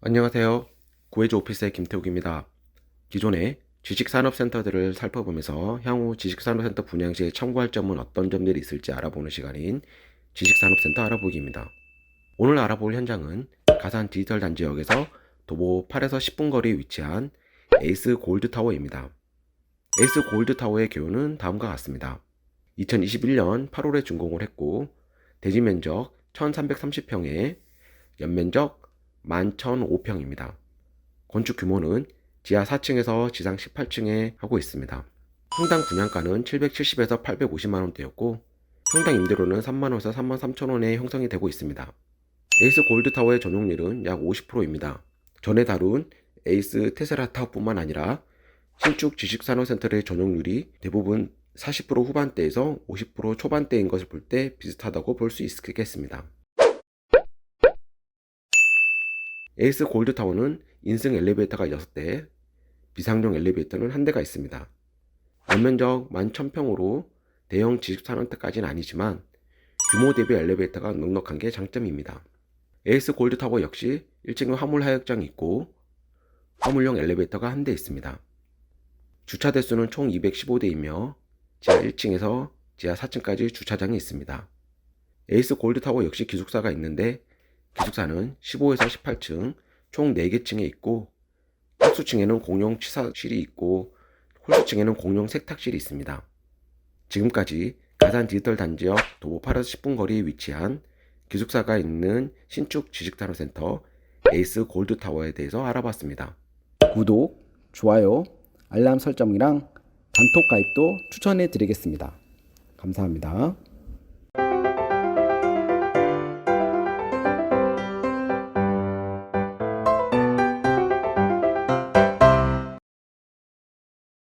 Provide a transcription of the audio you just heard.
안녕하세요. 구해줘 오피스의 김태욱입니다. 기존의 지식산업센터들을 살펴보면서 향후 지식산업센터 분양 시에 참고할 점은 어떤 점들이 있을지 알아보는 시간인 지식산업센터 알아보기입니다. 오늘 알아볼 현장은 가산 디지털 단지역에서 도보 8에서 10분 거리에 위치한 에이스 골드타워입니다. 에이스 골드타워의 교훈은 다음과 같습니다. 2021년 8월에 준공을 했고 대지 면적 1330평에 연면적 11,005평입니다. 건축 규모는 지하 4층에서 지상 18층에 하고 있습니다. 평당 분양가는 770에서 850만 원대였고 평당 임대료는 3만 원에서 3만 3천 원에 형성이 되고 있습니다. 에이스 골드타워의 전용률은 약 50%입니다. 전에 다룬 에이스 테스라 타워뿐만 아니라 신축 지식산업센터의 전용률이 대부분 40% 후반대에서 50% 초반대인 것을 볼 때 비슷하다고 볼 수 있겠습니다. 에이스 골드타워는 인승 엘리베이터가 6대, 비상용 엘리베이터는 한 대가 있습니다. 연면적 11,000평으로 대형 지식산업대까지는 아니지만 규모 대비 엘리베이터가 넉넉한 게 장점입니다. 에이스 골드타워 역시 1층에 화물 하역장이 있고 화물용 엘리베이터가 한 대 있습니다. 주차 대수는 총 215대이며 지하 1층에서 지하 4층까지 주차장이 있습니다. 에이스 골드타워 역시 기숙사가 있는데 기숙사는 15에서 18층 총 4개 층에 있고 홀수층에는 공용 취사실이 있고 홀수층에는 공용 세탁실이 있습니다. 지금까지 가산 디지털 단지역 도보 8에서 10분 거리에 위치한 기숙사가 있는 신축 지식산업센터 에이스 골드타워에 대해서 알아봤습니다. 구독, 좋아요, 알람 설정이랑 단톡 가입도 추천해 드리겠습니다. 감사합니다.